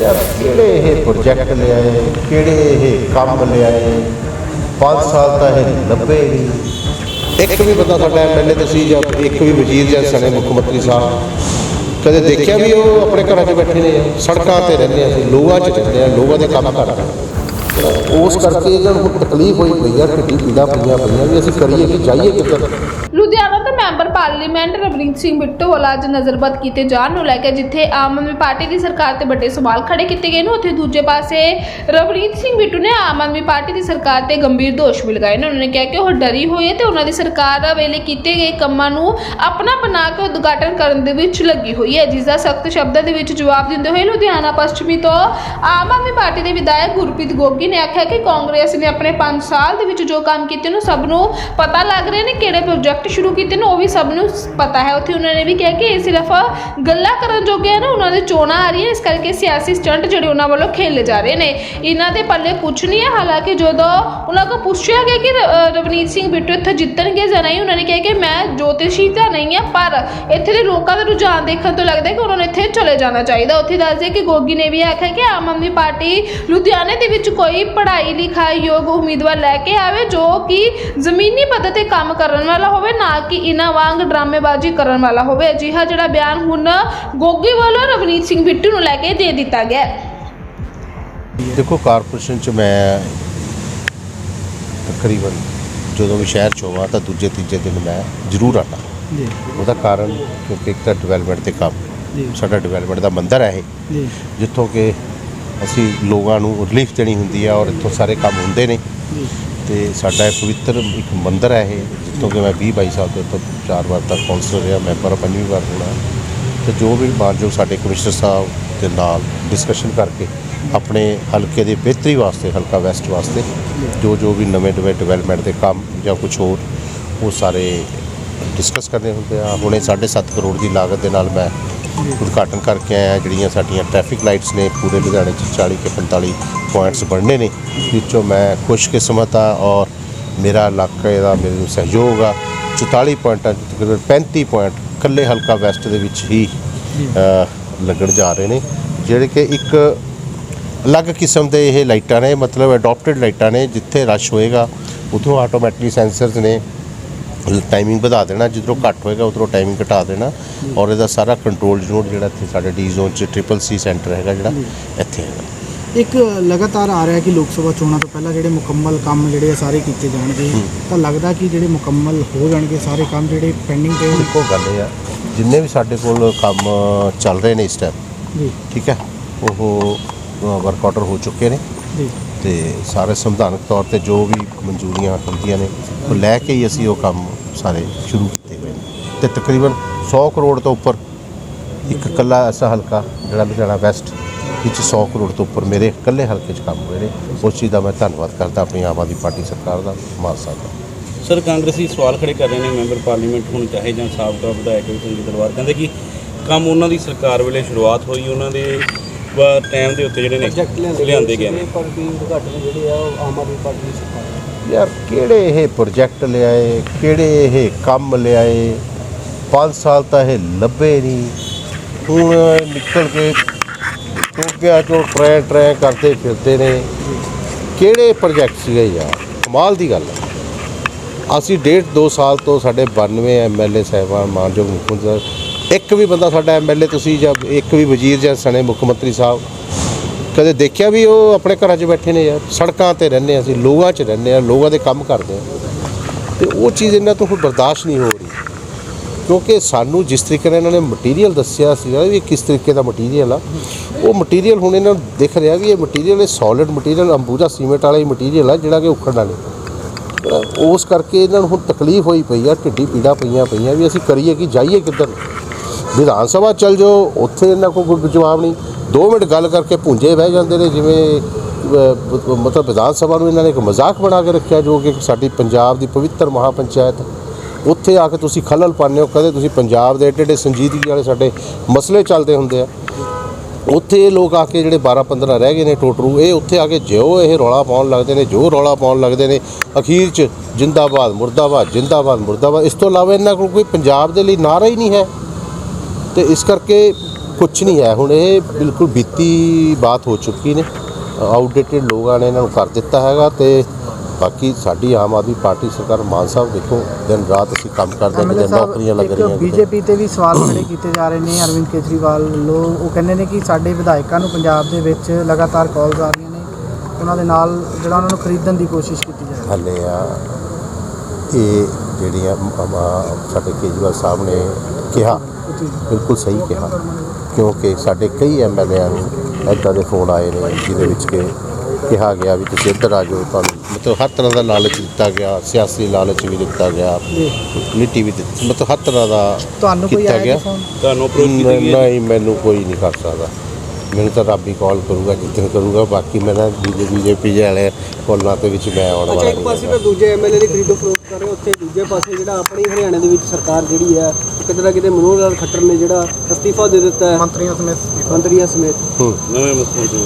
ਯਾਰ ਕਿਹੜੇ ਇਹ ਪ੍ਰੋਜੈਕਟ ਲਿਆਏ, ਕਿਹੜੇ ਇਹ ਕੰਮ ਲਿਆਏ? 5 ਸਾਲ ਤਾਂ ਇਹ ਲੱਭੇ ਨਹੀਂ। ਇੱਕ ਵੀ ਬੰਦਾ ਸਾਡਾ ਐਮਐਲਏ ਤੁਸੀਂ ਜਾਂ ਇੱਕ ਵੀ ਵਜ਼ੀਰ ਜਾਂ ਸਣੇ ਮੁੱਖ ਮੰਤਰੀ ਸਾਹਿਬ, ਕਦੇ ਦੇਖਿਆ ਵੀ ਉਹ ਆਪਣੇ ਘਰਾਂ 'ਚ ਬੈਠੇ ਨੇ, ਸੜਕਾਂ ਤੇ ਰਹਿੰਦੇ ਆ, ਅਸੀਂ ਲੋਕਾਂ 'ਚ ਰਹਿੰਦੇ ਆ, ਲੋਹਾ ਦੇ ਕੰਮ ਕਰਦੇ ਉਸ ਕਰਕੇ ਇਹਨਾਂ ਨੂੰ ਤਕਲੀਫ ਹੋਈ ਪਈ ਆ, ਢਿੱਡੀ ਪੀੜਾ ਪਈਆਂ ਪਈਆਂ ਵੀ ਅਸੀਂ ਕਰੀਏ ਕਿ ਜਾਈਏ ਕਿੱਧਰ? ਮੈਂਬਰ ਪਾਰਲੀਮੈਂਟ ਰਵਨੀਤ ਸਿੰਘ ਬਿੱਟੂ ਵੱਲੋਂ ਅੱਜ ਨਜ਼ਰਬੰਦ ਕੀਤੇ ਜਾਣ ਨੂੰ ਲੈ ਕੇ ਜਿੱਥੇ ਆਮ ਆਦਮੀ ਪਾਰਟੀ ਦੀ ਸਰਕਾਰ ਤੇ ਵੱਡੇ ਸਵਾਲ ਖੜੇ ਕੀਤੇ ਗਏ ਨੇ, ਉੱਥੇ ਦੂਜੇ ਪਾਸੇ ਰਵਨੀਤ ਸਿੰਘ ਬਿੱਟੂ ਨੇ ਆਮ ਆਦਮੀ ਪਾਰਟੀ ਦੀ ਸਰਕਾਰ ਤੇ ਗੰਭੀਰ ਦੋਸ਼ ਵੀ ਲਗਾਏ ਨੇ। ਉਹਨਾਂ ਨੇ ਕਿਹਾ ਕਿ ਉਹ ਡਰੀ ਹੋਈ ਹੈ ਤੇ ਉਹਨਾਂ ਦੀ ਸਰਕਾਰ ਵੇਲੇ ਕੀਤੇ ਗਏ ਕੰਮਾਂ ਨੂੰ ਆਪਣਾ ਬਣਾ ਕੇ ਉਦਘਾਟਨ ਕਰਨ ਦੇ ਵਿੱਚ ਲੱਗੀ ਹੋਈ ਹੈ, ਜਿਸ ਦਾ ਸਖਤ ਸ਼ਬਦਾਂ ਦੇ ਵਿੱਚ ਜਵਾਬ ਦਿੰਦੇ ਹੋਏ ਲੁਧਿਆਣਾ ਪੱਛਮੀ ਤੋਂ ਆਮ ਆਦਮੀ ਪਾਰਟੀ ਦੇ ਵਿਧਾਇਕ ਗੁਰਪ੍ਰੀਤ ਗੋਗੀ ਨੇ ਆਖਿਆ ਕਿ ਕਾਂਗਰਸ ਨੇ ਆਪਣੇ 5 ਸਾਲ ਦੇ ਵਿੱਚ ਜੋ ਕੰਮ ਕੀਤੇ ਨੇ ਸਭ ਨੂੰ ਪਤਾ ਲੱਗ ਰਿਹਾ ਨੇ ਕਿਹੜੇ ਪ੍ਰੋਜੈਕਟ ਸ਼ੁਰੂ ਕੀਤੇ ਨੇ ਉਹ ਵੀ ਸਭ ਨੂੰ ਪਤਾ ਹੈ। ਉੱਥੇ ਉਹਨਾਂ ਨੇ ਵੀ ਕਿਹਾ ਕਿ ਇਹ ਸਿਰਫ ਗੱਲਾਂ ਕਰਨ ਜੋਗੇ ਆ ਨਾ, ਉਹਨਾਂ ਦੇ ਚੋਣਾਂ ਆ ਰਹੀਆਂ, ਇਸ ਕਰਕੇ ਸਿਆਸੀ ਸਟੰਟ ਜਿਹੜੇ ਉਹਨਾਂ ਵੱਲੋਂ ਖੇਲੇ ਜਾ ਰਹੇ ਨੇ। ਇਹਨਾਂ ਦੇ ਪੱਲੇ ਕੁਛ ਨਹੀਂ ਹੈ ਹਾਲਾਂਕਿ ਜਦੋਂ ਉਹਨਾਂ ਕੋਲ ਪੁੱਛਿਆ ਗਿਆ ਕਿ ਰਵਨੀਤ ਸਿੰਘ ਬਿੱਟੂ ਇੱਥੇ ਜਿੱਤਣਗੇ ਜਾਂ ਨਹੀਂ, ਉਹਨਾਂ ਨੇ ਕਿਹਾ ਕਿ ਮੈਂ ਜੋਤਿਸ਼ੀ ਤਾਂ ਨਹੀਂ ਹਾਂ ਪਰ ਇੱਥੇ ਦੇ ਲੋਕਾਂ ਦਾ ਰੁਝਾਨ ਦੇਖਣ ਤੋਂ ਲੱਗਦਾ ਹੈ ਕਿ ਉਹਨਾਂ ਨੂੰ ਇੱਥੇ ਚਲੇ ਜਾਣਾ ਚਾਹੀਦਾ। ਉੱਥੇ ਦੱਸਦੇ ਕਿ ਗੋਗੀ ਨੇ ਵੀ ਆਖਿਆ ਕਿ ਆਮ ਆਦਮੀ ਪਾਰਟੀ ਲੁਧਿਆਣੇ ਦੇ ਵਿੱਚ ਕੋਈ ਪੜ੍ਹਾਈ ਲਿਖਾਈ ਯੋਗ ਉਮੀਦਵਾਰ ਲੈ ਕੇ ਆਵੇ, ਜੋ ਕਿ ਜ਼ਮੀਨੀ ਪੱਧਰ ਤੇ ਕੰਮ ਕਰਨ ਵਾਲਾ ਹੋਵੇ, ਨਾ ਕਿ ਇਹਨਾਂ ਵਾਂਗ ਡਰਾਮੇਬਾਜ਼ੀ ਕਰਨ ਵਾਲਾ ਹੋਵੇ ਅਜਿਹਾ ਜਿਹੜਾ ਬਿਆਨ ਹੁਣ ਗੋਗੀ ਵੱਲੋਂ ਰਵਨੀਤ ਸਿੰਘ ਬਿੱਟੂ ਨੂੰ ਲੈ ਕੇ ਦੇ ਦਿੱਤਾ ਗਿਆ ਹੈ। ਦੇਖੋ ਕਾਰਪੋਰੇਸ਼ਨ ਚ ਮੈਂ ਤਕਰੀਬਨ ਜਦੋਂ ਵੀ ਸ਼ਹਿਰ ਚ ਹੋਵਾਂ ਤਾਂ ਦੂਜੇ ਤੀਜੇ ਦਿਨ ਮੈਂ ਜ਼ਰੂਰ ਆਣਾ ਜੀ। ਉਹਦਾ ਕਾਰਨ ਕਿਉਂਕਿ ਇੱਕ ਤਾਂ ਡਿਵੈਲਪਮੈਂਟ ਤੇ ਕੰਮ ਜੀ। ਸਾਡਾ ਡਿਵੈਲਪਮੈਂਟ ਦਾ ਮੰਦਰ ਹੈ ਇਹ। ਜੀ। ਜਿੱਥੋਂ ਕਿ ਅਸੀਂ ਲੋਕਾਂ ਨੂੰ ਰਿਲੀਫ ਦੇਣੀ ਹੁੰਦੀ ਹੈ ਔਰ ਇੱਥੋਂ ਸਾਰੇ ਕੰਮ ਹੁੰਦੇ ਨੇ। ਜੀ। ਤੇ ਸਾਡਾ ਇਹ ਪਵਿੱਤਰ ਇੱਕ ਮੰਦਰ ਹੈ ਇਹ, ਜਿੱਥੋਂ ਕਿ ਮੈਂ 20 22 ਸਾਲ ਤੋਂ ਚਾਰ ਵਾਰ ਤੱਕ ਕੌਂਸਲਰ ਰਿਹਾ ਮੈਂਬਰ ਪੰਜਵੀਂ ਵਾਰ ਹੋਣਾ। ਤੇ ਜੋ ਵੀ ਮਾਨਯੋਗ ਸਾਡੇ ਕਮਿਸ਼ਨਰ ਸਾਹਿਬ ਦੇ ਨਾਲ ਡਿਸਕਸ਼ਨ ਕਰਕੇ ਆਪਣੇ ਹਲਕੇ ਦੇ ਬਿਹਤਰੀ ਵਾਸਤੇ, ਹਲਕਾ ਵੈਸਟ ਵਾਸਤੇ, ਜੋ ਜੋ ਵੀ ਨਵੇਂ ਨਵੇਂ ਡਿਵੈਲਪਮੈਂਟ ਦੇ ਕੰਮ ਜਾਂ ਕੁਝ ਹੋਰ, ਉਹ ਸਾਰੇ ਡਿਸਕਸ ਕਰਨੇ ਹੁੰਦੇ ਆ। ਹੁਣੇ 7.5 ਕਰੋੜ ਦੀ ਲਾਗਤ ਦੇ ਨਾਲ ਮੈਂ ਉਦਘਾਟਨ ਕਰਕੇ ਆਇਆ ਜਿਹੜੀਆਂ ਸਾਡੀਆਂ ਟ੍ਰੈਫਿਕ ਲਾਈਟਸ ਨੇ, ਪੂਰੇ ਲੁਧਿਆਣੇ 'ਚ 40 ਕੇ 45 ਪੁਆਇੰਟਸ ਬਣਨੇ ਨੇ, ਵਿੱਚੋਂ ਮੈਂ ਖੁਸ਼ਕਿਸਮਤ ਆ ਔਰ ਮੇਰਾ ਇਲਾਕੇ ਦਾ ਮੇਰੇ ਨੂੰ ਸਹਿਯੋਗ ਆ। 44 ਪੁਆਇੰਟਾਂ ਤਕਰੀਬਨ 35 ਪੁਆਇੰਟ ਇਕੱਲੇ ਹਲਕਾ ਵੈਸਟ ਦੇ ਵਿੱਚ ਹੀ ਲੱਗਣ ਜਾ ਰਹੇ ਨੇ, ਜਿਹੜੇ ਕਿ ਇੱਕ ਅਲੱਗ ਕਿਸਮ ਦੇ ਇਹ ਲਾਈਟਾਂ ਨੇ, ਮਤਲਬ ਅਡਾਪਟਡ ਲਾਈਟਾਂ ਨੇ, ਜਿੱਥੇ ਰਸ਼ ਹੋਏਗਾ ਉਥੋਂ ਆਟੋਮੈਟਿਕ ਸੈਂਸਰਸ ਨੇ ਟਾਈਮਿੰਗ ਵਧਾ ਦੇਣਾ ਜਿੱਧਰੋਂ ਘੱਟ ਹੋਏਗਾ ਉਧਰੋਂ ਟਾਈਮਿੰਗ ਘਟਾ ਦੇਣਾ ਔਰ ਇਹਦਾ ਸਾਰਾ ਕੰਟਰੋਲ ਯੂਨਿਟ ਜਿਹੜਾ ਇੱਥੇ ਸਾਡੇ ਡੀ ਜ਼ੋਨ ਚ ਟ੍ਰਿਪਲ ਸੀ ਸੈਂਟਰ ਹੈਗਾ ਜਿਹੜਾ ਇੱਥੇ ਹੈਗਾ। ਇੱਕ ਲਗਾਤਾਰ ਆ ਰਿਹਾ ਕਿ ਲੋਕ ਸਭਾ ਚੋਣਾਂ ਤੋਂ ਪਹਿਲਾਂ ਜਿਹੜੇ ਮੁਕੰਮਲ ਕੰਮ ਜਿਹੜੇ ਆ ਸਾਰੇ ਕੀਤੇ ਜਾਣਗੇ ਤਾਂ ਲੱਗਦਾ ਕਿ ਜਿਹੜੇ ਮੁਕੰਮਲ ਹੋ ਜਾਣਗੇ ਸਾਰੇ ਕੰਮ ਜਿਹੜੇ ਪੈਂਡਿੰਗ ਪਏ ਹੋਣ ਇੱਕੋ ਗੱਲ ਆ ਜਿੰਨੇ ਵੀ ਸਾਡੇ ਕੋਲ ਕੰਮ ਚੱਲ ਰਹੇ ਨੇ ਇਸ ਟਾਈਮ ਜੀ। ਠੀਕ ਹੈ ਉਹ ਵਰਕ ਆਰਡਰ ਹੋ ਚੁੱਕੇ ਨੇ। ਜੀ। ਤੇ ਸਾਰੇ ਸੰਵਿਧਾਨਕ ਤੌਰ ਤੇ ਜੋ ਵੀ ਮਨਜ਼ੂਰੀਆਂ ਹੁੰਦੀਆਂ ਨੇ ਉਹ ਲੈ ਕੇ ਹੀ ਅਸੀਂ ਉਹ ਕੰਮ ਸਾਰੇ ਸ਼ੁਰੂ ਕੀਤੇ ਹੋਏ ਨੇ। ਤੇ ਤਕਰੀਬਨ 100 ਕਰੋੜ ਤੋਂ ਉੱਪਰ ਇੱਕ ਇਕੱਲਾ ਐਸਾ ਹਲਕਾ ਜਿਹੜਾ ਲੁਧਿਆਣਾ ਵੈਸਟ ਵਿੱਚ 100 ਕਰੋੜ ਤੋਂ ਉੱਪਰ ਮੇਰੇ ਇਕੱਲੇ ਹਲਕੇ 'ਚ ਕੰਮ ਹੋਏ ਨੇ। ਉਸ ਚੀਜ਼ ਦਾ ਮੈਂ ਧੰਨਵਾਦ ਕਰਦਾ ਆਪਣੀ ਆਮ ਆਦਮੀ ਪਾਰਟੀ ਸਰਕਾਰ ਦਾ ਮਾਨ ਸਾਹਿਬ ਦਾ। ਸਰ ਕਾਂਗਰਸੀ ਸਵਾਲ ਖੜੇ ਕਰ ਰਹੇ ਨੇ ਮੈਂਬਰ ਪਾਰਲੀਮੈਂਟ ਹੁਣ ਚਾਹੇ ਜਾਂ ਸਾਬਕਾ ਵਿਧਾਇਕ ਸਿੰਘ ਦਰਬਾਰ ਕਹਿੰਦੇ ਕਿ ਕੰਮ ਉਹਨਾਂ ਦੀ ਸਰਕਾਰ ਵੇਲੇ ਸ਼ੁਰੂਆਤ ਹੋਈ ਉਹਨਾਂ ਦੇ ਟਾਈਮ ਦੇ ਉੱਤੇ ਜਿਹੜੇ ਨੇ ਲਿਆਂਦੇ ਗਏ ਨੇ। ਯਾਰ ਕਿਹੜੇ ਇਹ ਪ੍ਰੋਜੈਕਟ ਲਿਆਏ ਕਿਹੜੇ ਇਹ ਕੰਮ ਲਿਆਏ? 5 ਸਾਲ ਤਾਂ ਇਹ ਲੱਭੇ ਨਹੀਂ। ਹੁਣ ਨਿਕਲ ਕੇ ਟੋਕਿਆ ਚੋਂ ਟਰੈ ਟਰੈ ਕਰਦੇ ਫਿਰਦੇ ਨੇ। ਕਿਹੜੇ ਪ੍ਰੋਜੈਕਟ ਸੀਗੇ ਯਾਰ? ਕਮਾਲ ਦੀ ਗੱਲ ਹੈ। ਅਸੀਂ ਡੇਢ ਦੋ ਸਾਲ ਤੋਂ ਸਾਡੇ 92 ਐਮਐਲਏ ਸਾਹਿਬਾਨ ਮਾਨਯੋਗ ਮੁੱਖ ਮੰਤਰੀ ਸਾਹਿਬ ਇੱਕ ਵੀ ਬੰਦਾ ਸਾਡਾ ਐਮਐਲਏ ਤੁਸੀਂ ਜਾਂ ਇੱਕ ਵੀ ਵਜ਼ੀਰ ਜਾਂ ਸਣੇ ਮੁੱਖ ਮੰਤਰੀ ਸਾਹਿਬ, ਕਦੇ ਦੇਖਿਆ ਵੀ ਉਹ ਆਪਣੇ ਘਰਾਂ 'ਚ ਬੈਠੇ ਨੇ ਯਾਰ ਸੜਕਾਂ ਤੇ ਰਹਿੰਦੇ ਹਾਂ ਅਸੀਂ ਲੋਕਾਂ 'ਚ ਰਹਿੰਦੇ ਆ ਲੋਕਾਂ ਦੇ ਕੰਮ ਕਰਦੇ ਆ। ਤੇ ਉਹ ਚੀਜ਼ ਇਹਨਾਂ ਤੋਂ ਹੁਣ ਬਰਦਾਸ਼ਤ ਨਹੀਂ ਹੋ ਰਹੀ। ਕਿਉਂਕਿ ਸਾਨੂੰ ਜਿਸ ਤਰੀਕੇ ਨਾਲ ਇਹਨਾਂ ਨੇ ਮਟੀਰੀਅਲ ਦੱਸਿਆ ਸੀਗਾ ਵੀ ਕਿਸ ਤਰੀਕੇ ਦਾ ਮਟੀਰੀਅਲ ਆ, ਉਹ ਮਟੀਰੀਅਲ ਹੁਣ ਇਹਨਾਂ ਨੂੰ ਦਿਖ ਰਿਹਾ ਵੀ ਇਹ ਮਟੀਰੀਅਲ, ਇਹ ਸੋਲਿਡ ਮਟੀਰੀਅਲ, ਅੰਬੂਜਾ ਸੀਮੈਂਟ ਵਾਲਾ ਹੀ ਮਟੀਰੀਅਲ ਆ ਜਿਹੜਾ ਕਿ ਉਖੜਨਾ ਨਹੀਂ ਉਸ ਕਰਕੇ ਇਹਨਾਂ ਨੂੰ ਹੁਣ ਤਕਲੀਫ ਹੋਈ ਪਈ ਆ, ਢਿੱਡੀ ਪੀੜਾ ਪਈਆਂ ਪਈਆਂ ਵੀ ਅਸੀਂ ਕਰੀਏ ਕਿ, ਜਾਈਏ ਕਿੱਧਰ? ਵਿਧਾਨ ਸਭਾ ਚੱਲ ਜਾਓ, ਉੱਥੇ ਇਹਨਾਂ ਕੋਲ ਕੋਈ ਜਵਾਬ ਨਹੀਂ। 2 ਮਿੰਟ ਗੱਲ ਕਰਕੇ ਪੁੰਜੇ ਬਹਿ ਜਾਂਦੇ ਨੇ, ਜਿਵੇਂ ਮਤਲਬ ਵਿਧਾਨ ਸਭਾ ਨੂੰ ਇਹਨਾਂ ਨੇ ਇੱਕ ਮਜ਼ਾਕ ਬਣਾ ਕੇ ਰੱਖਿਆ, ਜੋ ਕਿ ਸਾਡੀ ਪੰਜਾਬ ਦੀ ਪਵਿੱਤਰ ਮਹਾਪੰਚਾਇਤ। ਉੱਥੇ ਆ ਕੇ ਤੁਸੀਂ ਖਲਲ ਪਾਉਂਦੇ ਹੋ, ਕਦੇ ਤੁਸੀਂ ਪੰਜਾਬ ਦੇ ਏਡੇ ਏਡੇ ਸੰਜੀਦਗੀ ਵਾਲੇ ਸਾਡੇ ਮਸਲੇ ਚੱਲਦੇ ਹੁੰਦੇ ਆ। ਉੱਥੇ ਇਹ ਲੋਕ ਆ ਕੇ ਜਿਹੜੇ 12 15 ਰਹਿ ਗਏ ਨੇ ਟੋਟਰੂ, ਇਹ ਉੱਥੇ ਆ ਕੇ ਜਿਉ, ਇਹ ਰੌਲਾ ਪਾਉਣ ਲੱਗਦੇ ਨੇ ਜੋ ਰੌਲਾ ਪਾਉਣ ਲੱਗਦੇ ਨੇ। ਅਖੀਰ 'ਚ ਜਿੰਦਾਬਾਦ, ਮੁਰਦਾਬਾਦ ਜਿੰਦਾਬਾਦ, ਮੁਰਦਾਬਾਦ। ਇਸ ਤੋਂ ਇਲਾਵਾ ਇਹਨਾਂ ਕੋਲ ਕੋਈ ਪੰਜਾਬ ਦੇ ਲਈ ਨਾਰਾ ਹੀ ਨਹੀਂ ਹੈ। ਤੇ ਇਸ ਕਰਕੇ ਕੁਝ ਨਹੀਂ ਹੈ। ਹੁਣ ਇਹ ਬਿਲਕੁਲ ਬੀਤੀ ਬਾਤ ਹੋ ਚੁੱਕੀ ਨੇ। ਆਊਟਡੇਟਡ ਲੋਕਾਂ ਨੇ ਇਹਨਾਂ ਨੂੰ ਕਰ ਦਿੱਤਾ ਹੈਗਾ ਤੇ ਬਾਕੀ ਸਾਡੀ ਆਮ ਆਦਮੀ ਪਾਰਟੀ ਸਰਕਾਰ ਮਾਨ ਸਾਹਿਬ ਦੇਖੋ ਦਿਨ ਰਾਤ ਅਸੀਂ ਕੰਮ ਕਰਦੇ ਹਾਂ ਕਿਤੇ ਨੌਕਰੀਆਂ ਲੱਗ ਰਹੀਆਂ ਕਿਤੇ। ਬੀਜੇਪੀ ਤੇ ਵੀ ਸਵਾਲ ਖੜੇ ਕੀਤੇ ਜਾ ਰਹੇ ਨੇ ਅਰਵਿੰਦ ਕੇਜਰੀਵਾਲ ਵੱਲੋਂ ਉਹ ਕਹਿੰਦੇ ਨੇ ਕਿ ਸਾਡੇ ਵਿਧਾਇਕਾਂ ਨੂੰ ਪੰਜਾਬ ਦੇ ਵਿੱਚ ਲਗਾਤਾਰ ਕਾਲਸ ਆ ਰਹੀਆਂ ਨੇ। ਉਹਨਾਂ ਦੇ ਨਾਲ ਜਿਹੜਾ ਉਹਨਾਂ ਨੂੰ ਖਰੀਦਣ ਦੀ ਕੋਸ਼ਿਸ਼ ਕੀਤੀ ਜਾ ਰਹੀ ਹੈ। ਹਲੇ ਆ ਇਹ ਜਿਹੜੀਆਂ ਸਾਡੇ ਕੇਜਰੀਵਾਲ ਸਾਹਿਬ ਨੇ ਕਿਹਾ ਬਿਲਕੁਲ ਸਹੀ ਕਿਹਾ ਕਿਉਂਕਿ ਸਾਡੇ ਕਈ ਐਮਐਲਏਆਂ ਨੂੰ ਇੱਦਾਂ ਦੇ ਫੋਨ ਆਏ ਨੇ ਜਿਹਦੇ ਵਿੱਚ ਕਿ ਕਿਹਾ ਗਿਆ ਵੀ ਤੁਸੀਂ ਇੱਧਰ ਆ ਜਾਓ ਤੁਹਾਨੂੰ ਮਤਲਬ ਹਰ ਤਰ੍ਹਾਂ ਦਾ ਲਾਲਚ ਦਿੱਤਾ ਗਿਆ ਸਿਆਸੀ ਲਾਲਚ ਵੀ ਦਿੱਤਾ ਗਿਆ ਮਿੱਟੀ ਵੀ ਦਿੱਤੀ ਮਤਲਬ ਹਰ ਤਰ੍ਹਾਂ ਦਾ ਤੁਹਾਨੂੰ ਕੋਈ ਆਇਆ ਗਿਆ। ਤੁਹਾਨੂੰ ਅਪਰੋਚ ਕੀਤੀ ਗਈ ਨਹੀਂ ਮੈਨੂੰ ਕੋਈ ਨਹੀਂ ਕਰ ਸਕਦਾ। ਮੈਨੂੰ ਤਾਂ ਰੱਬ ਹੀ ਕਾਲ ਕਰੂਗਾ ਜਿੱਥੇ ਕਰੂਗਾ ਬਾਕੀ ਮੈਂ ਨਾ ਬੀਜੇਪੀ ਵਾਲੇ ਕੋਲਾਂ ਦੇ ਵਿੱਚ ਮੈਂ ਆਉਣ ਅੱਛਾ ਵਾਲਾ ਇੱਕ ਨਹੀਂ ਪਾਸੇ। ਤਾਂ ਦੂਜੇ ਐਮਐਲਏ ਦੀ ਖਰੀਦੋ ਕਰ ਉੱਥੇ ਦੂਜੇ ਪਾਸੇ ਜਿਹੜਾ ਆਪਣੀ ਹਰਿਆਣਾ ਦੇ ਵਿੱਚ ਸਰਕਾਰ ਜਿਹੜੀ ਹੈ ਕਿਤੇ ਨਾ ਕਿਤੇ ਮਨੋਹਰ ਲਾਲ ਖੱਟਰ ਨੇ ਜਿਹੜਾ ਅਸਤੀਫਾ ਦੇ ਦਿੱਤਾ ਹੈ। ਮੰਤਰੀਆਂ ਸਮੇਤ ਮੰਤਰੀਆਂ ਸਮੇਤ। ਹੂੰ ਨਵੇਂ ਮੰਤਰੀ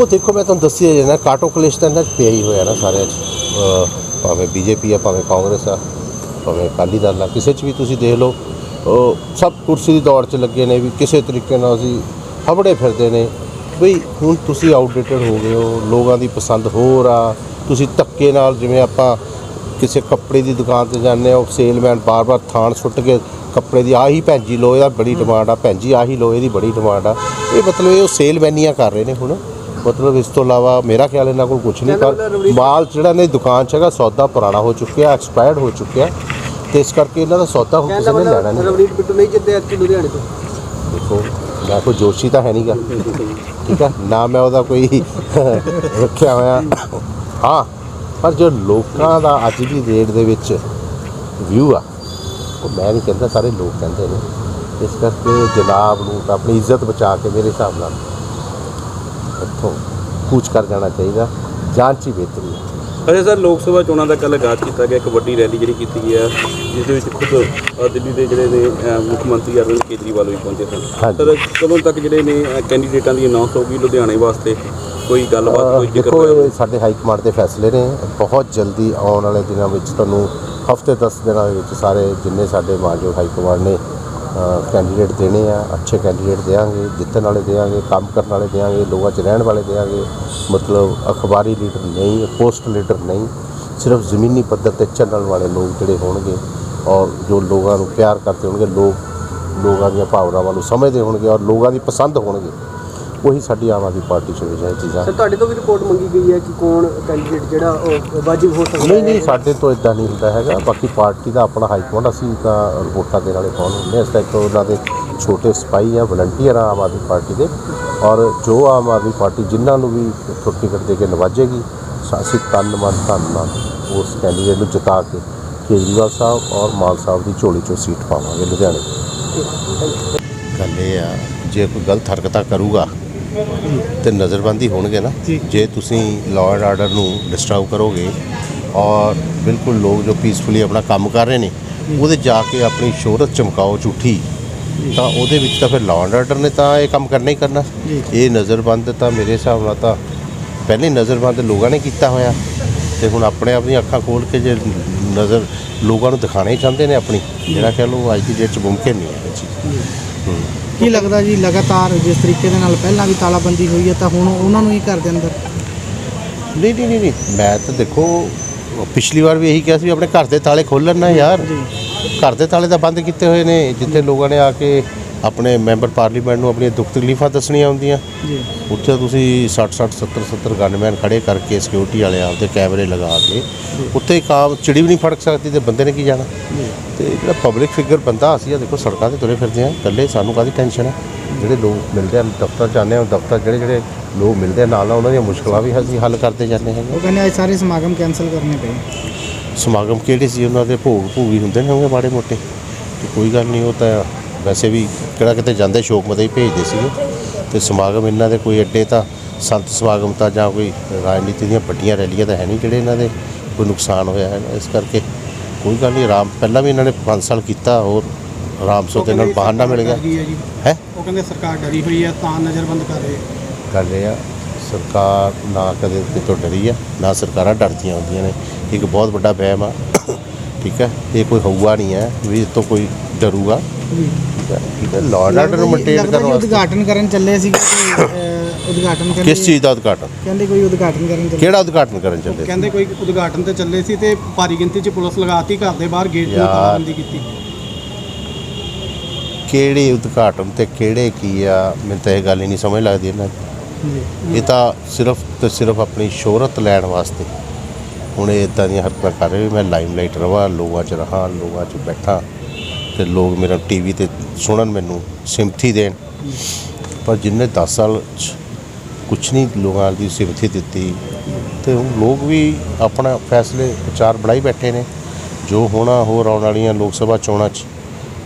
ਉਹ ਦੇਖੋ ਮੈਂ ਤੁਹਾਨੂੰ ਦੱਸਿਆ ਜੇ ਨਾ ਕਾਟੋ ਕਲੇਸ਼ ਤਾਂ ਇਹਨਾਂ 'ਚ ਪਿਆ ਹੀ ਹੋਇਆ ਨਾ ਸਾਰਿਆਂ 'ਚ। ਭਾਵੇਂ ਬੀਜੇਪੀ ਆ ਭਾਵੇਂ ਕਾਂਗਰਸ ਆ ਭਾਵੇਂ ਅਕਾਲੀ ਦਲ ਆ ਕਿਸੇ 'ਚ ਵੀ ਤੁਸੀਂ ਦੇਖ ਲਓ ਉਹ ਸਭ ਕੁਰਸੀ ਦੀ ਦੌੜ 'ਚ ਲੱਗੇ ਨੇ ਵੀ ਕਿਸੇ ਤਰੀਕੇ ਨਾਲ ਅਸੀਂ ਹਬੜੇ ਫਿਰਦੇ ਨੇ। ਬਈ ਹੁਣ ਤੁਸੀਂ ਆਊਟਡੇਟਡ ਹੋ ਗਏ ਹੋ ਲੋਕਾਂ ਦੀ ਪਸੰਦ ਹੋਰ ਆ ਤੁਸੀਂ ਧੱਕੇ ਨਾਲ ਜਿਵੇਂ ਆਪਾਂ ਕਿਸੇ ਕੱਪੜੇ ਦੀ ਦੁਕਾਨ ਤੇ ਜਾਂਦੇ ਆ ਉਹ ਸੇਲਮੈਨ ਬਾਰ-ਬਾਰ ਥਾਣ ਸੁੱਟ ਕੇ ਕੱਪੜੇ ਦੀ ਆਹੀ ਭੈਂਜੀ ਲੋਏ ਦਾ ਬੜੀ ਡਿਮਾਂਡ ਆ ਭੈਂਜੀ ਆਹੀ ਲੋਏ ਦੀ ਬੜੀ ਡਿਮਾਂਡ ਆ। ਇਹ ਮਤਲਬ ਇਹ ਉਹ ਸੇਲਮੈਨੀਆਂ ਕਰ ਰਹੇ ਨੇ ਹੁਣ। ਮਤਲਬ ਇਸ ਤੋਂ ਇਲਾਵਾ ਮੇਰਾ ਖਿਆਲ ਇਹਨਾਂ ਕੋਲ ਕੁਝ ਨਹੀਂ ਪਰ ਮਾਲ ਜਿਹੜਾ ਨੇ ਦੁਕਾਨ 'ਚ ਹੈਗਾ ਸੌਦਾ ਪੁਰਾਣਾ ਹੋ ਚੁੱਕਿਆ ਐਕਸਪਾਇਰਡ ਹੋ ਚੁੱਕਿਆ। ਤੇ ਇਸ ਕਰਕੇ ਇਹਨਾਂ ਦਾ ਸੌਦਾ ਹੁਣ ਕਿਸੇ ਨੇ ਲੈਣਾ ਨਹੀਂ। ਰਵਨੀਤ ਬਿੱਟੂ ਨਹੀਂ ਜਿੱਤੇ ਐਤਕੀ ਲੁਧਿਆਣੇ ਤੋਂ। ਦੇਖੋ ਮੈਂ ਕੋਈ ਜੋਸ਼ੀ ਤਾਂ ਹੈ ਨਹੀਂਗਾ। ਠੀਕ ਹੈ ਨਾ ਮੈਂ ਉਹਦਾ ਕੋਈ ਰੱਖਿਆ ਹੋਇਆ। ਹਾਂ। ਪਰ ਜੋ ਲੋਕਾਂ ਦਾ ਅੱਜ ਦੀ ਡੇਟ ਦੇ ਵਿੱਚ ਵਿਊ ਆ ਉਹ ਮੈਂ ਨਹੀਂ ਕਹਿੰਦਾ ਸਾਰੇ ਲੋਕ ਕਹਿੰਦੇ ਨੇ। ਇਸ ਕਰਕੇ ਜਨਾਬ ਨੂੰ ਤਾਂ ਆਪਣੀ ਇੱਜ਼ਤ ਬਚਾ ਕੇ ਮੇਰੇ ਹਿਸਾਬ ਨਾਲ ਇੱਥੋਂ ਕੂਚ ਕਰ ਜਾਣਾ ਚਾਹੀਦਾ ਜਾਂਚ ਹੀ ਬਿਹਤਰੀ ਹੈ ਅਜੇ ਸਰ ਲੋਕ ਸਭਾ ਚੋਣਾਂ ਦਾ ਕੱਲ੍ਹ ਆਗਾਜ਼ ਕੀਤਾ ਗਿਆ ਇੱਕ ਵੱਡੀ ਰੈਲੀ ਜਿਹੜੀ ਕੀਤੀ ਗਈ ਹੈ ਜਿਸ ਦੇ ਵਿੱਚ ਖੁਦ ਦਿੱਲੀ ਦੇ ਜਿਹੜੇ ਨੇ ਮੁੱਖ ਮੰਤਰੀ ਅਰਵਿੰਦ ਕੇਜਰੀਵਾਲ ਵੀ ਪਹੁੰਚੇ ਸਨ। ਸਰ ਕਦੋਂ ਤੱਕ ਜਿਹੜੇ ਨੇ ਕੈਂਡੀਡੇਟਾਂ ਦੀ ਅਨਾਉਂਸ ਹੋਊਗੀ ਲੁਧਿਆਣੇ ਵਾਸਤੇ? ਕੋਈ ਗੱਲਬਾਤ ਕੋਈ ਜ਼ਿਕਰ ਦੇਖੋ ਇਹ ਸਾਡੇ ਹਾਈ ਕਮਾਂਡ ਦੇ ਫੈਸਲੇ ਨੇ। ਬਹੁਤ ਜਲਦੀ ਆਉਣ ਵਾਲੇ ਦਿਨਾਂ ਵਿੱਚ ਤੁਹਾਨੂੰ ਹਫ਼ਤੇ 10 ਦਿਨਾਂ ਦੇ ਵਿੱਚ ਸਾਰੇ ਜਿੰਨੇ ਸਾਡੇ ਮਾਨਯੋਗ ਹਾਈ ਕਮਾਂਡ ਨੇ ਕੈਂਡੀਡੇਟ ਦੇਣੇ ਆ ਅੱਛੇ ਕੈਂਡੀਡੇਟ ਦੇਾਂਗੇ ਜਿੱਤਣ ਵਾਲੇ ਦੇਾਂਗੇ ਕੰਮ ਕਰਨ ਵਾਲੇ ਦੇਾਂਗੇ ਲੋਕਾਂ 'ਚ ਰਹਿਣ ਵਾਲੇ ਦੇਾਂਗੇ ਮਤਲਬ ਅਖਬਾਰੀ ਲੀਡਰ ਨਹੀਂ ਪੋਸਟ ਲੀਡਰ ਨਹੀਂ ਸਿਰਫ ਜ਼ਮੀਨੀ ਪੱਧਰ ਤੇ ਚੱਲਣ ਵਾਲੇ ਲੋਕ ਜਿਹੜੇ ਹੋਣਗੇ ਔਰ ਜੋ ਲੋਕਾਂ ਨੂੰ ਪਿਆਰ ਕਰਦੇ ਹੋਣਗੇ ਲੋਕ ਲੋਕਾਂ ਦੀਆਂ ਭਾਵਨਾਵਾਂ ਨੂੰ ਸਮਝਦੇ ਹੋਣਗੇ ਔਰ ਲੋਕਾਂ ਦੀ ਪਸੰਦ ਹੋਣਗੇ। ਉਹੀ ਸਾਡੀ ਆਮ ਆਦਮੀ ਪਾਰਟੀ ਚ ਵਿਜੈ ਚੀਜ਼ਾਂ। ਸਰ ਤੁਹਾਡੇ ਤੋਂ ਵੀ ਰਿਪੋਰਟ ਮੰਗੀ ਗਈ ਹੈ ਕਿ ਕੌਣ ਕੈਂਡੀਡੇਟ ਜਿਹੜਾ ਉਹ ਵਾਜਿਬ ਹੋ ਸਕਦਾ ਨਹੀਂ ਨਹੀਂ ਸਾਡੇ ਤੋਂ ਇਦਾਂ ਨਹੀਂ ਹੁੰਦਾ ਹੈਗਾ। ਬਾਕੀ ਪਾਰਟੀ ਦਾ ਆਪਣਾ ਹਾਈ ਕਮਾਂਡ ਅਸੀਂ ਤਾਂ ਰਿਪੋਰਟਾਂ ਦੇਣ ਵਾਲੇ ਕੌਣ ਹੁੰਦੇ ਹਾਂ ਅਸੀਂ ਤਾਂ ਇੱਕ ਉਹਨਾਂ ਦੇ ਛੋਟੇ ਸਿਪਾਹੀ ਆ ਵਲੰਟੀਅਰ ਆ ਆਮ ਆਦਮੀ ਪਾਰਟੀ ਦੇ। ਔਰ ਜੋ ਆਮ ਆਦਮੀ ਪਾਰਟੀ ਜਿਨ੍ਹਾਂ ਨੂੰ ਵੀ ਥੋੜੀ ਟਿਕਟ ਦੇ ਕੇ ਨਵਾਜੇਗੀ ਅਸੀਂ ਤਨ ਮਨ ਧਨ ਨਾਲ ਉਸ ਕੈਂਡੀਡੇਟ ਨੂੰ ਜਿਤਾ ਕੇ ਕੇਜਰੀਵਾਲ ਸਾਹਿਬ ਔਰ ਮਾਨ ਸਾਹਿਬ ਦੀ ਝੋਲੀ ਚੋਂ ਸੀਟ ਪਾਵਾਂਗੇ ਲੁਧਿਆਣੇ ਗੱਲ ਇਹ ਆ ਜੇ ਕੋਈ ਗਲਤ ਹਰਕਤਾਂ ਕਰੂਗਾ ਤੇ ਨਜ਼ਰਬੰਦੀ ਹੋਣਗੇ ਨਾ ਜੇ। ਤੁਸੀਂ ਲਾਅ ਐਂਡ ਆਰਡਰ ਨੂੰ ਡਿਸਟਰਬ ਕਰੋਗੇ ਔਰ ਬਿਲਕੁਲ ਲੋਕ ਜੋ ਪੀਸਫੁਲੀ ਆਪਣਾ ਕੰਮ ਕਰ ਰਹੇ ਨੇ ਉਹਦੇ ਜਾ ਕੇ ਆਪਣੀ ਸ਼ੋਹਰਤ ਚਮਕਾਓ ਝੂਠੀ ਤਾਂ ਉਹਦੇ ਵਿੱਚ ਤਾਂ ਫਿਰ ਲਾਅ ਐਂਡ ਆਰਡਰ ਨੇ ਤਾਂ ਇਹ ਕੰਮ ਕਰਨਾ ਹੀ ਕਰਨਾ। ਇਹ ਨਜ਼ਰਬੰਦ ਤਾਂ ਮੇਰੇ ਹਿਸਾਬ ਨਾਲ ਤਾਂ ਪਹਿਲੇ ਨਜ਼ਰਬੰਦ ਲੋਕਾਂ ਨੇ ਕੀਤਾ ਹੋਇਆ ਤੇ ਹੁਣ ਆਪਣੇ ਆਪਣੀਆਂ ਅੱਖਾਂ ਖੋਲ ਕੇ ਜੇ ਨਜ਼ਰ ਲੋਕਾਂ ਨੂੰ ਦਿਖਾਣਾ ਹੀ ਚਾਹੁੰਦੇ ਨੇ ਆਪਣੀ। ਜਿਹੜਾ ਕਹਿ ਲਓ ਅੱਜ ਦੀ ਡੇਟ 'ਚ ਮੁਮਕਿਨ ਨਹੀਂ ਹੈ ਇਹ ਚੀਜ਼। ਕੀ ਲੱਗਦਾ ਜੀ ਲਗਾਤਾਰ ਜਿਸ ਤਰੀਕੇ ਦੇ ਨਾਲ ਪਹਿਲਾਂ ਵੀ ਤਾਲਾਬੰਦੀ ਹੋਈ ਹੈ ਤਾਂ ਹੁਣ ਉਹਨਾਂ ਨੂੰ ਹੀ ਘਰ ਦੇ ਅੰਦਰ? ਨਹੀਂ ਨਹੀਂ ਨਹੀਂ ਨਹੀਂ ਮੈਂ ਤਾਂ ਦੇਖੋ ਪਿਛਲੀ ਵਾਰ ਵੀ ਇਹੀ ਕਿਹਾ ਸੀ ਵੀ ਆਪਣੇ ਘਰ ਦੇ ਤਾਲੇ ਖੋਲਣ ਨਾ ਯਾਰ। ਘਰ ਦੇ ਤਾਲੇ ਤਾਂ ਬੰਦ ਕੀਤੇ ਹੋਏ ਨੇ ਜਿੱਥੇ ਲੋਕਾਂ ਨੇ ਆ ਕੇ ਆਪਣੇ ਮੈਂਬਰ ਪਾਰਲੀਮੈਂਟ ਨੂੰ ਆਪਣੀਆਂ ਦੁੱਖ ਤਕਲੀਫਾਂ ਦੱਸਣੀਆਂ ਹੁੰਦੀਆਂ। ਜੀ। ਉੱਥੇ ਤੁਸੀਂ 60 60 70 70 ਗਨਮੈਨ ਖੜੇ ਕਰਕੇ ਸਿਕਿਉਰਿਟੀ ਵਾਲੇ ਆਪਦੇ ਕੈਮਰੇ ਲਗਾ ਕੇ ਉੱਥੇ ਕਾਮ ਚਿੜੀ ਵੀ ਨਹੀਂ ਫੜਕ ਸਕਦੀ ਤੇ ਬੰਦੇ ਨੇ ਕੀ ਜਾਣਾ? ਤੇ ਜਿਹੜਾ ਪਬਲਿਕ ਫਿਗਰ ਬੰਦਾ ਅਸੀਂ ਆ ਦੇਖੋ ਸੜਕਾਂ ਤੇ ਤੁਰੇ ਫਿਰਦੇ ਆ ਇਕੱਲੇ ਸਾਨੂੰ ਕਾਹਦੀ ਟੈਨਸ਼ਨ ਹੈ ਜਿਹੜੇ ਲੋਕ ਮਿਲਦੇ ਆ ਦਫ਼ਤਰ ਜਾਂਦੇ ਆ ਦਫ਼ਤਰ ਜਿਹੜੇ ਜਿਹੜੇ ਲੋਕ ਮਿਲਦੇ ਆ ਨਾਲ ਨਾਲ ਉਹਨਾਂ ਦੀਆਂ ਮੁਸ਼ਕਲਾਂ ਵੀ ਅਸੀਂ ਹੱਲ ਕਰਦੇ ਜਾਂਦੇ ਹੈਗੇ। ਉਹ ਕਹਿੰਦੇ ਅੱਜ ਸਾਰੇ ਸਮਾਗਮ ਕੈਨਸਲ ਕਰਨੇ ਪਏ। ਸਮਾਗਮ ਕਿਹੜੇ ਸੀ ਉਹਨਾਂ ਦੇ? ਭੋਗ ਭੂਗੀ ਹੁੰਦੇ ਨੇ ਹੋਣਗੇ ਮਾੜੇ ਮੋਟੇ। ਤੇ ਕੋਈ ਗੱਲ ਨਹੀਂ ਉਹ ਤਾਂ ਵੈਸੇ ਵੀ ਕਿਹੜਾ ਕਿਤੇ ਜਾਂਦੇ ਸ਼ੋਕ ਮਤੇ ਹੀ ਭੇਜਦੇ ਸੀਗੇ। ਤੇ ਸਮਾਗਮ ਇਹਨਾਂ ਦੇ ਕੋਈ ਅੱਡੇ ਤਾਂ ਸੰਤ ਸਮਾਗਮ ਤਾਂ ਜਾਂ ਕੋਈ ਰਾਜਨੀਤੀ ਦੀਆਂ ਵੱਡੀਆਂ ਰੈਲੀਆਂ ਤਾਂ ਹੈ ਨਹੀਂ ਜਿਹੜੇ ਇਹਨਾਂ ਦੇ ਕੋਈ ਨੁਕਸਾਨ ਹੋਇਆ ਹੈਗਾ ਇਸ ਕਰਕੇ ਕੋਈ ਗੱਲ ਨਹੀਂ ਆਰਾਮ ਪਹਿਲਾਂ ਵੀ ਇਹਨਾਂ ਨੇ 5 ਸਾਲ ਕੀਤਾ ਹੋਰ ਆਰਾਮ ਸੋ ਦੇ ਨਾਲ ਬਹਾਨਾ ਮਿਲ ਗਿਆ। ਹੈ ਉਹ ਕਹਿੰਦੇ ਸਰਕਾਰ ਡਰੀ ਹੋਈ ਹੈ ਤਾਂ ਨਜ਼ਰਬੰਦ ਕਰ ਰਹੀ ਕਰ ਰਹੇ ਆ। ਸਰਕਾਰ ਨਾ ਕਦੇ ਕਿਤੋਂ ਡਰੀ ਆ ਨਾ ਸਰਕਾਰਾਂ ਡਰਦੀਆਂ ਹੁੰਦੀਆਂ ਨੇ। ਇੱਕ ਬਹੁਤ ਵੱਡਾ ਵਹਿਮ ਆ। ਠੀਕ ਹੈ ਇਹ ਕੋਈ ਹਊਆ ਨਹੀਂ ਹੈ ਵੀ ਇਹ ਤੋਂ ਕੋਈ ਡਰੂਗਾ। ਲਾਅ ਐਂਡ ਆਰਡਰ ਮੇਨਟੇਨ ਕਰਨ ਵਾਸਤੇ। ਉਦਘਾਟਨ ਕਰਨ ਚੱਲੇ ਸੀ ਉਦਘਾਟਨ ਕਹਿੰਦੇ ਕਿਸ ਚੀਜ਼ ਦਾ ਉਦਘਾਟਨ? ਕਹਿੰਦੇ ਕੋਈ ਉਦਘਾਟਨ ਕਰਨ ਚੱਲੇ। ਕਿਹੜਾ ਉਦਘਾਟਨ ਕਰਨ ਚੱਲੇ ਸੀ? ਕਹਿੰਦੇ ਕੋਈ ਉਦਘਾਟਨ ਤੇ ਚੱਲੇ ਸੀ ਤੇ ਭਾਰੀ ਗਿਣਤੀ 'ਚ ਪੁਲਿਸ ਲਗਾਤੀ ਘਰ ਦੇ ਬਾਹਰ ਗੇਟ ਨੂੰ ਯਾਰ। ਤਾਲਾਬੰਦੀ ਕੀਤੀ। ਕਿਹੜੇ ਉਦਘਾਟਨ ਤੇ ਕਿਹੜੇ ਕੀ ਆ? ਮੈਨੂੰ ਤਾਂ ਇਹ ਗੱਲ ਹੀ ਨਹੀਂ ਸਮਝ ਲੱਗਦੀ ਇਹਨਾਂ ਦੀ। ਇਹ ਤਾਂ ਸਿਰਫ ਤੇ ਸਿਰਫ ਆਪਣੀ ਸ਼ੋਹਰਤ ਲੈਣ ਵਾਸਤੇ। ਹੁਣ ਇਹ ਇਦਾਂ ਦੀਆਂ ਹਰਕਤਾਂ ਕਰ ਰਹੇ ਵੀ ਮੈਂ ਲਾਈਮਲਾਈਟ ਰਵਾਂ ਲੋਕਾਂ 'ਚ ਰਹਾਂ ਲੋਕਾਂ 'ਚ ਬੈਠਾਂ। ਤੇ ਲੋਕ ਮੇਰਾ ਟੀਵੀ ਤੇ ਸੁਣਨ ਮੈਨੂੰ ਸਿੰਪਥੀ ਦੇਣ। ਪਰ ਜਿੰਨੇ 10 ਸਾਲ 'ਚ ਕੁਛ ਨਹੀਂ ਲੋਕਾਂ ਦੀ ਸਿੰਪਥੀ ਦਿੱਤੀ, ਤੇ ਹੁਣ ਲੋਕ ਵੀ ਆਪਣਾ ਫੈਸਲੇ, ਵਿਚਾਰ ਬਣਾਈ ਬੈਠੇ ਨੇ। ਜੋ ਹੋਣਾ, ਹੋਰ ਆਉਣ ਵਾਲੀਆਂ ਲੋਕ ਸਭਾ ਚੋਣਾਂ 'ਚ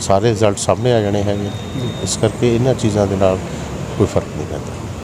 ਸਾਰੇ ਰਿਜ਼ਲਟ ਸਾਹਮਣੇ ਆ ਜਾਣੇ ਹੈਗੇ। ਇਸ ਕਰਕੇ ਇਹਨਾਂ ਚੀਜ਼ਾਂ ਦੇ ਨਾਲ ਕੋਈ ਫ਼ਰਕ ਨਹੀਂ ਪੈਂਦਾ।